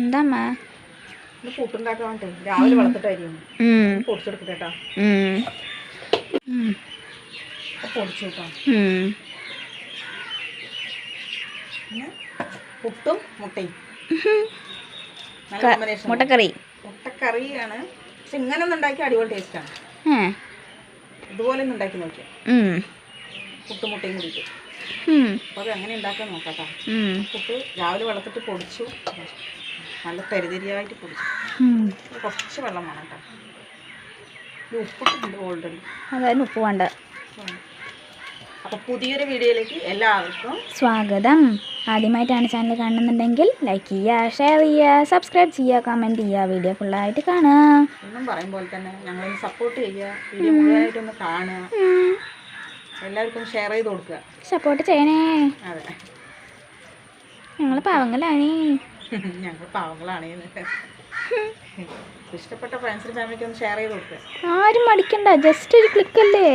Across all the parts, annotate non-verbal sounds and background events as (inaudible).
എന്താ അമ്മ ഇത് പുട്ടുണ്ടാക്കാൻ വേണ്ടി? രാവിലെ വെള്ളത്തിട്ടായിരിക്കും ഉം, പൊടിച്ചെടുക്കട്ടെ കേട്ടോ. ഉം, ഉം, അപ്പോൾ പൊടിച്ചു കേട്ടോ ഉം. പുട്ടും മുട്ടയും. മുട്ടക്കറി. മുട്ടക്കറിയാണ്. പക്ഷെ ഇങ്ങനെ ഒന്ന് ഉണ്ടാക്കി അടിപൊളി ടേസ്റ്റാണ് ഇതുപോലെ ഒന്ന് ഉണ്ടാക്കി നോക്കിയാൽ പുട്ടും മുട്ടയും കൂടിയിട്ട്. അപ്പോൾ അത് എങ്ങനെ ഉണ്ടാക്കാൻ നോക്കാം കേട്ടോ. പുട്ട് രാവിലെ വെള്ളത്തിട്ട് പൊടിച്ചു. നല്ല തരിതരിയായിട്ട് പൊടിച്ചു. കുറച്ച് വെള്ളം വേണം കേട്ടോ. ഇത് ഉപ്പിട്ടുണ്ട് ഓൾറെഡി അതായത് ഉപ്പ് വേണ്ട. അപ്പോൾ പുതിയൊരു വീഡിയോയിലേക്ക് എല്ലാവർക്കും സ്വാഗതം. ആദ്യമായിട്ടാണ് ചാനൽ കാണുന്നുണ്ടെങ്കിൽ ലൈക്ക് ചെയ്യുക ഷെയർ ചെയ്യുക സബ്സ്ക്രൈബ് ചെയ്യുക കമന്റ് ചെയ്യുക. വീഡിയോ ഫുള്ളായിട്ട് കാണുക. എന്നും പറയും പോലെ തന്നെ ഞങ്ങളൊന്ന് സപ്പോർട്ട് ചെയ്യുക വീഡിയോ മുഴുവനായിട്ടൊന്ന് കാണുക. എല്ലാവർക്കും ഷെയർ ചെയ്ത് കൊടുക്കുക. സപ്പോർട്ട് ചെയ്യണേ. അതെ. ഞങ്ങൾ പാവങ്ങളാണ്. (laughs) ഞങ്ങൾ പാവങ്ങളാണ് (laughs) ഇഷ്ടപ്പെട്ട ഫ്രണ്ട്സിന് ഫാമിലിക്ക് ഒന്ന് ഷെയർ ചെയ്ത് കൊടുക്കുക ആരും മടിക്കണ്ട ജസ്റ്റ് ഒരു ക്ലിക്ക് അല്ലേ?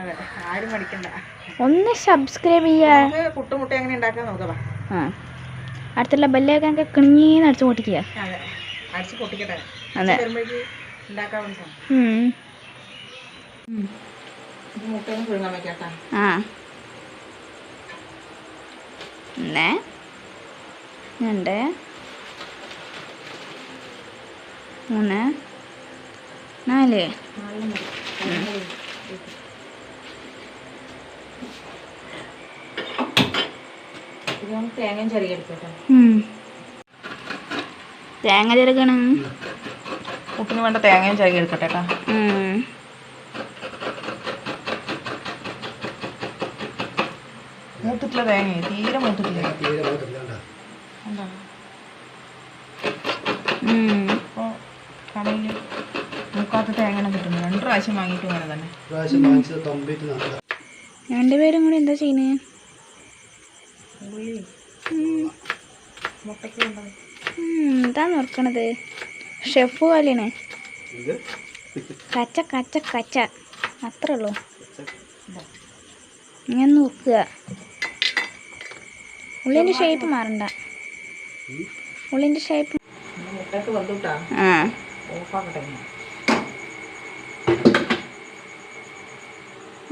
അതെ ആരും മടിക്കണ്ട. ഒന്ന് സബ്സ്ക്രൈബ് ചെയ്യുക നമുക്ക് പുട്ടുമുട്ട എങ്ങനെ ഉണ്ടാക്കാൻ നോക്കാം. ആ. അടുത്തുള്ള ബെല്ലൊക്കെ കിണിഞ്ഞീന്ന് അടിച്ചു പൊട്ടിക്കുക. അതെ അടിച്ചു പൊട്ടിക്കട്ടെ. അതെ. മുട്ടയൊന്നും പുഴുങ്ങാൻ വെക്കാട്ടാ. ആ. ഒന്ന് രണ്ട്. മൂന്ന്. നാല്. തേങ്ങ ചെറുക്കണം. പുട്ടിന് വേണ്ട തേങ്ങയും ചെറുകി എടുക്കട്ടെ കേട്ടോ ഉം. മൂത്തിട്ടില്ല തേങ്ങ തീരെ മൂത്തിട്ടില്ല എന്താ ഉം. അപ്പോൾ കടയിൽ മൂക്കാത്ത തേങ്ങ കിട്ടുന്നു രണ്ട് പ്രാവശ്യം വാങ്ങിയിട്ടും അങ്ങനെ തന്നെ. പ്രാവശ്യം വാങ്ങിച്ചത് കംപ്ലീറ്റ് രണ്ടുപേരും കൂടി എന്താ ചെയ്യുന്നത് എന്താ നോക്കണത്. ഷെഫ് പോലെയാണ് കച്ച കച്ച കച്ച. അത്രേ ഉള്ളൂ. ഞാൻ നോക്കുക ഉള്ളിന്റെ ഷേപ്പ് മാറണ്ട. ഉള്ളിന്റെ ഷേപ്പ് ആ ഓഫാക്കട്ടെ ഞാൻ.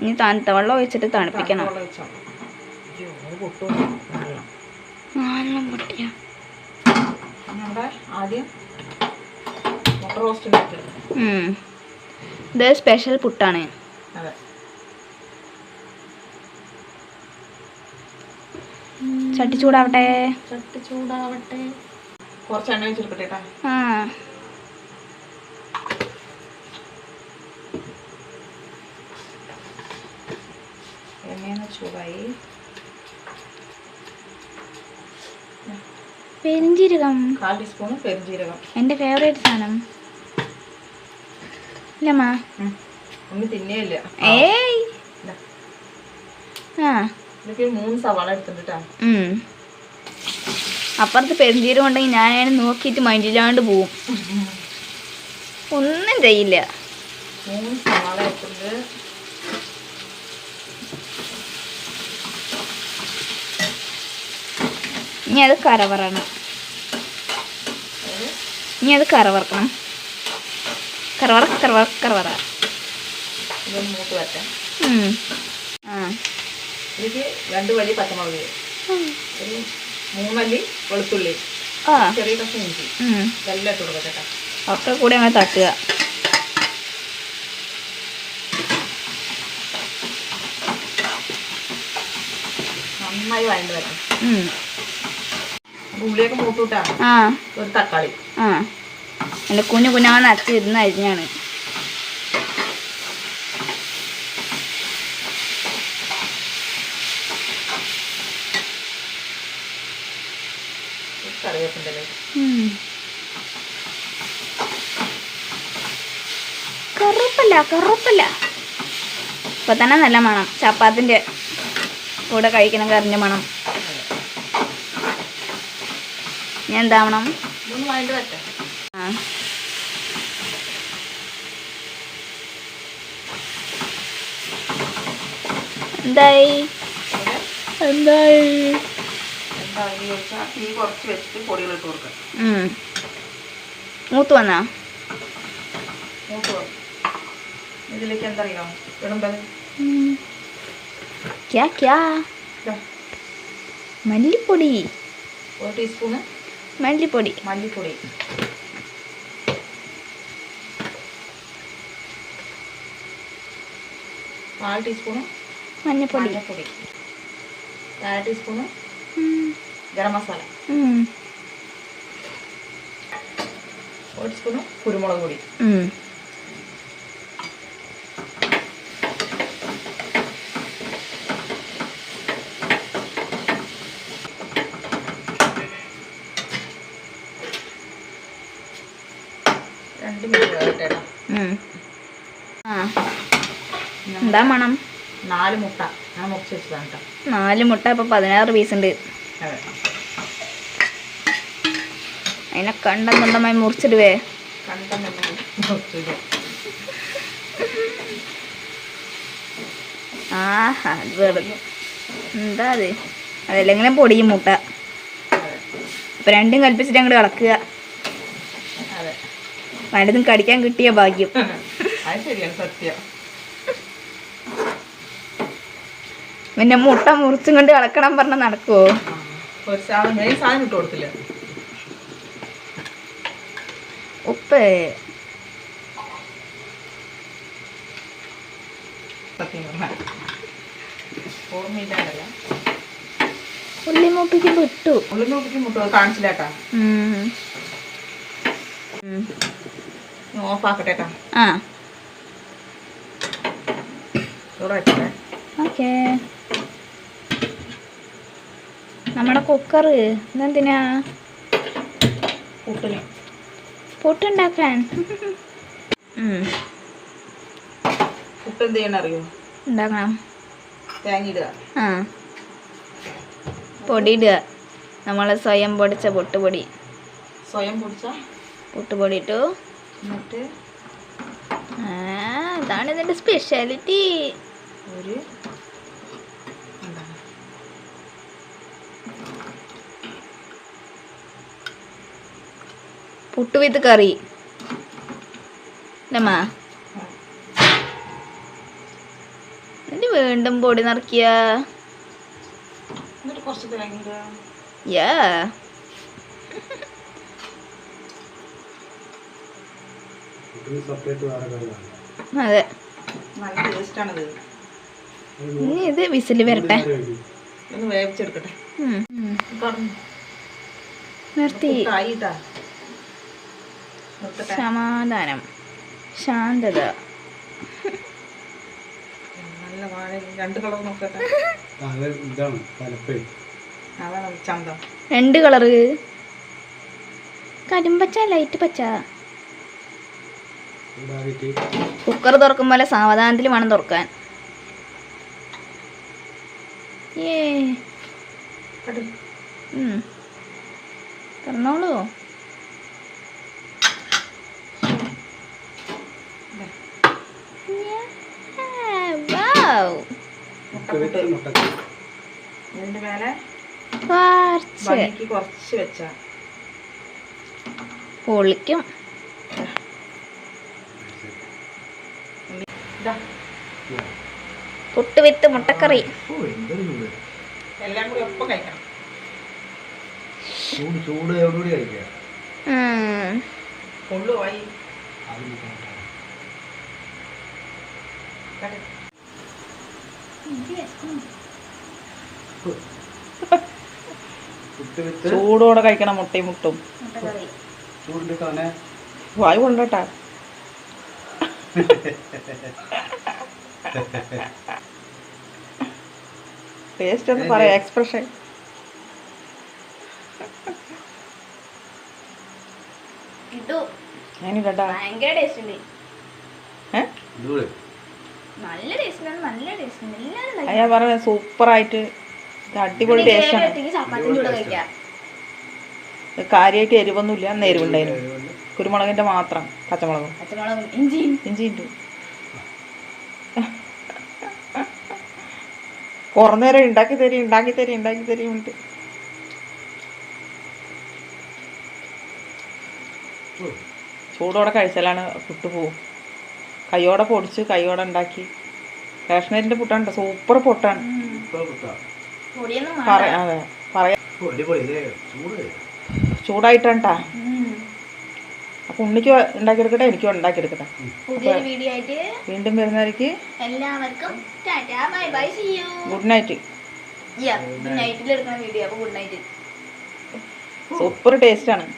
ഇനി തണുത്ത വെള്ളം ഒഴിച്ചിട്ട് തണുപ്പിക്കണം. ഇത് സ്പെഷ്യൽ പുട്ടാണ്. ചട്ടി ചൂടാവട്ടെ. ചട്ടി ചൂടാവട്ടെ. കുറച്ച് എണ്ണ വെച്ചെടുക്കട്ടെ കേട്ടോ ആ. ചൂടായി പെരിഞ്ചീരകം കാൽ ടീസ്പൂൺ പെരിഞ്ചീരകം എന്റെ ഫേവറേറ്റ് സാധനം. ഇല്ലമ്മ ഉം. ഒന്നും തിന്നേയില്ല. ഏയ്. ഇതാ. ആ. ഇതൊക്കെ ഒരു മൂന്ന് സവാള എടുത്തിട്ടുണ്ട് കേട്ടോ ഉം. അപ്പുറത്ത് പെരുഞ്ചീരം ഉണ്ടെങ്കിൽ ഞാൻ നോക്കിയിട്ട് മൈൻഡില്ലാണ്ട് പോവും. ഒന്നും ചെയ്യില്ല. മൂന്ന് സവാള എടുത്തിട്ടുണ്ട്. ഇനി അത് കറവറണം ഇനി അത് കറവറക്കണം കറവറ കറവറ കറവറ ഇതിലേക്ക് രണ്ട് വലിയ പച്ചമുളക്. ഒരു മൂന്നല്ലി വെളുത്തുള്ളി. ചെറിയ കഷ്ണം ഇഞ്ചി. ഉം. ഇതെല്ലാം ഇട്ട് കൊടുക്കട്ടെ കേട്ടോ. ഒക്കെ കൂടി അങ്ങനെ തട്ടുക. നന്നായി വഴണ്ട് വരണം ആ. തക്കാളി. ആ. എന്റെ കുഞ്ഞു കുഞ്ഞാണ് അച്ഛൻ ഇരുന്ന് അരിഞ്ഞാണ്. കറുപ്പല്ല കറുപ്പല്ല. ഇപ്പൊ തന്നെ നല്ല മണം. ചപ്പാത്തിന്റെ കൂടെ കഴിക്കണം കറിഞ്ഞ മണം. ഞാൻ എന്താവണം? ആ. എന്തായി? എന്തായി. മൂത്ത് വന്നാ? ഇതിലേക്ക് എന്തറിയോ? ക്യാ. ക്യാ. മല്ലിപ്പൊടി. ഒരു ടീസ്പൂണ് മല്ലിപ്പൊടി. മല്ലിപ്പൊടി. കാൽ ടീസ്പൂണ് മഞ്ഞപ്പൊടി. മഞ്ഞൾപ്പൊടി കാൽ ടീസ്പൂണ് ഉം. ഗരം മസാല. ഒരു ടീസ്പൂണ് കുരുമുളക് പൊടി. എന്താ മണം? നാല് മുട്ട. ഞാൻ മുറിച്ച് വെച്ചതാണ് കേട്ടോ നാല് മുട്ട ഇപ്പം പതിനാറ് പീസ് ഉണ്ട്. അതെ. അതിനെ കണ്ടെന്നുണ്ടമായി മുറിച്ചിടുവേ. കണ്ടെന്നു മുറിച്ചിട്ട് ആഹാ അത് വെറുതെ എന്താ അത്? അതല്ലെങ്കിലും പൊടിയും മുട്ട. ഇപ്പൊ അപ്പം രണ്ടും കൽപ്പിച്ചിട്ട് അങ്ങോട്ട് ഇളക്കുക പലതും കടിക്കാൻ കിട്ടിയ ഭാഗ്യം. അത് ശരിയാണ് സത്യം. പിന്നെ മുട്ട മുറിച്ചും കൊണ്ട് ഇളക്കണം പറഞ്ഞ നടക്കുവോ? ഉപ്പ്. ഉള്ളി മൂപ്പിക്ക് വിട്ടു. ഉള്ളിൽ നോക്കി മുട്ട കാണിച്ചില്ല കേട്ടാ ഉം. ഉം. ഓഫാക്കട്ടെ ആ. ചോറ് ഓക്കേ. നമ്മുടെ കുക്കർ ഇതെന്തിനാ പുട്ടിന്. പുട്ടുണ്ടാക്കാൻ. പുട്ട് എന്ത് ചെയ്യണം അറിയോ ഉണ്ടാക്കണം. തേങ്ങ ഇടുക ആ. പൊടി ഇടുക നമ്മൾ സ്വയം പൊടിച്ച പൊട്ടുപൊടി. സ്വയം പൊടിച്ച? പൊട്ടുപൊടി ഇട്ടു. എന്നിട്ട്? ആ അതാണ് ഇതിന്റെ സ്പെഷ്യാലിറ്റി ഒരു പുട്ട് വിത്ത് കറി. നമ്മ? എന്നിട്ട് വീണ്ടും പൊടി നിറക്കിയ യാ. അതെ. ഇനി ഇത് വിസിൽ വരട്ടെ. നിർത്തി. സമാധാനം. ശാന്തത. നല്ല രണ്ട് കളർ നോക്കട്ടെ രണ്ട് കളറ്. കരിമ്പച്ച ലൈറ്റ് പച്ച. കുക്കർ തുറക്കും പോലെ സാവധാനത്തിൽ വേണം തുറക്കാൻ. ഏ. തുറന്നോളൂ. ഇതിന്റെ മേലെ കുറച്ച് വെച്ചാ. പൊളിക്കും. പുട്ട് വിത്ത് മുട്ടക്കറി. എല്ലാം കൂടി ഒപ്പം കഴിക്കണം. ചൂട്. കൊള്ളുവായി അത് നോക്കാം. കണ്ടു പുട്ട് വിത്ത് ചൂടോടെ കഴിക്കണം മുട്ടയും മുട്ടും. വായു കൊണ്ടട്ടാ. ടേസ്റ്റ് ഒന്ന് പറയാം എക്സ്പ്രഷൻ ഭയങ്കര ടേസ്റ്റ് ഉണ്ട്. ഏ? നല്ല ടേസ്റ്റിനാണ് നല്ല ടേസ്റ്റിന് എല്ലാവരും ഞാൻ പറഞ്ഞ സൂപ്പറായിട്ട്. അടിപൊളി ടേസ്റ്റാണ് ചപ്പാത്തിന്റെ കാര്യമായിട്ട് എരിവൊന്നുമില്ല അന്ന് എരിവുണ്ടായിരുന്നു. കുരുമുളകിന്റെ മാത്രം പച്ചമുളകും. പച്ചമുളകും ഇഞ്ചിയും. കുറേ നേരം ഉണ്ടാക്കി തരി ഉണ്ടാക്കി തരി ഉണ്ടാക്കി തരി ചൂടോടെ കഴിച്ചാലാണ് പുട്ടുപോകും കൈയോടെ പൊടിച്ച് കൈയോടെ ഉണ്ടാക്കി. റേഷനരിന്റെ പുട്ടാണ് സൂപ്പർ പുട്ടാണ്. അതെ പറയാ. ചൂടായിട്ടാ അപ്പൊ ഉണ്ണിക്ക് ഉണ്ടാക്കിയെടുക്കട്ടെ എനിക്കും ഉണ്ടാക്കിയെടുക്കട്ടെ. പുതിയൊരു വീഡിയോ ആയിട്ട് വീണ്ടും വരുന്നവർക്ക് എല്ലാവർക്കും tata bye bye see you good night. Super taste video